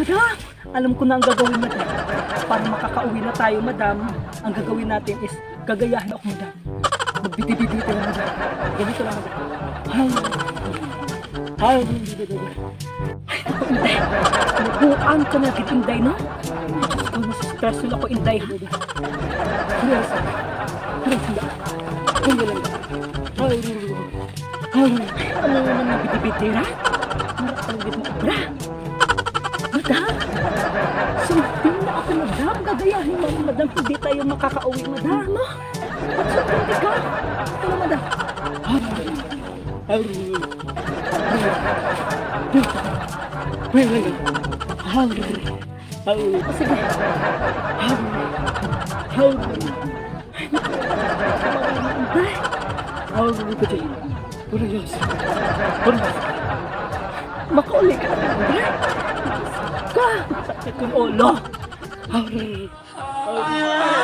Madam, alam ko na ang gagawin madam. Para makakauwi na tayo, madam, ang gagawin natin is gagayahin ako, madam. Magbiti-biti tayo, madam. Ganito lang, madam. Ay, ay, Inday, nabuan ka na kit Inday, no? Kung special ako, Inday, madam. Yes, yes, hindi. Lang. Ay, ay, ano naman ang biti-biti, ha? Maratawid mo, ako, madam. Gagayahin mo, madam. Hindi tayo makakauwi, madam. No? Sundin ka. Ano, madam? Oh, sige. Makauli ka. Ka! Sakit yung ulo. 好